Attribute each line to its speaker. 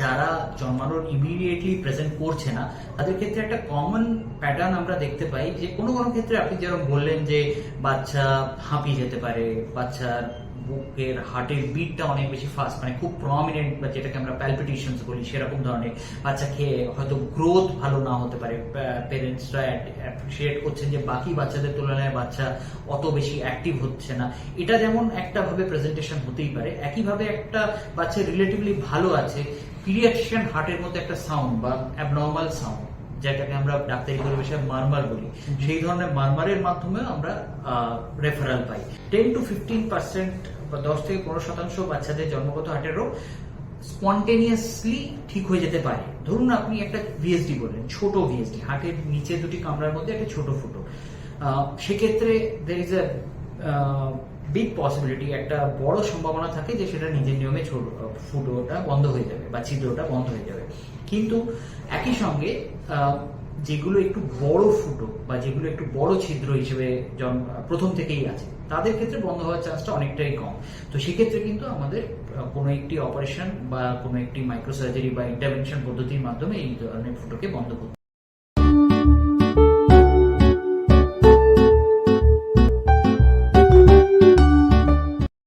Speaker 1: যারা জন্মানোর immediately present করছে না, তাদের ক্ষেত্রে একটা কমন প্যাটার্ন আমরা দেখতে পাই যে কোনো কোনো ক্ষেত্রে আপনি যেরকম বললেন যে বাচ্চা হাঁপিয়ে যেতে পারে, বাচ্চার বুকের হার্টের বিটটা অনেক বেশি ফাস্ট মানে খুব প্রমিনেন্ট বা যেটাকে আমরা প্যালপিটেশনস বলি, সেরকম ধরনের বাচ্চা খেয়ে হয়তো গ্রোথ ভালো না হতে পারে। পেরেন্টসরা অ্যাপ্রিসিয়েট করছেন যে বাকি বাচ্চাদের তুলনায় বাচ্চা অত বেশি অ্যাক্টিভ হচ্ছে না। এটা যেমন একটা ভাবে প্রেজেন্টেশন হতেই পারে, একইভাবে একটা বাচ্চা রিলেটিভলি ভালো আছে পিরিয়াট্রিশিয়ান হার্টের মধ্যে একটা সাউন্ড বা অ্যাবনর্মাল সাউন্ড যেটাকে আমরা ডাক্তারি পরিবেশে মারমার বলি। সেই ধরনের মারমারের মাধ্যমে আমরা রেফারেল পাই। টেন টু ফিফটিন পার্সেন্ট বা দশ থেকে পনেরো শতাংশ বাচ্চাদের জন্মগত হার্টের রোগ স্পন্টেনিয়াসলি ঠিক হয়ে যেতে পারে। ধরুন আপনি একটা ভিএসডি বললেন ছোট ভিএসডি হার্টের নিচে দুটি কামরার মধ্যে একটা ছোট ফুটো। সেক্ষেত্রে there is a big possibility একটা বড় সম্ভাবনা থাকে যে সেটা নিজের নিয়মে ছোট ফুটোটা বন্ধ হয়ে যাবে বা ছিদ্রটা বন্ধ হয়ে যাবে। কিন্তু একই সঙ্গে যেগুলো একটু বড় ফুটো বা যেগুলো একটু বড় ছিদ্র হিসেবে প্রথম থেকেই আছে, তাদের ক্ষেত্রে বন্ধ হওয়ার চান্সটা অনেকটাই কম। তো সেক্ষেত্রে কিন্তু আমাদের কোনো একটি অপারেশন বা কোনো একটি মাইক্রোসার্জারি বা ইন্টারভেনশন পদ্ধতির মাধ্যমে এই ধরনের ফুটোকে বন্ধ করতে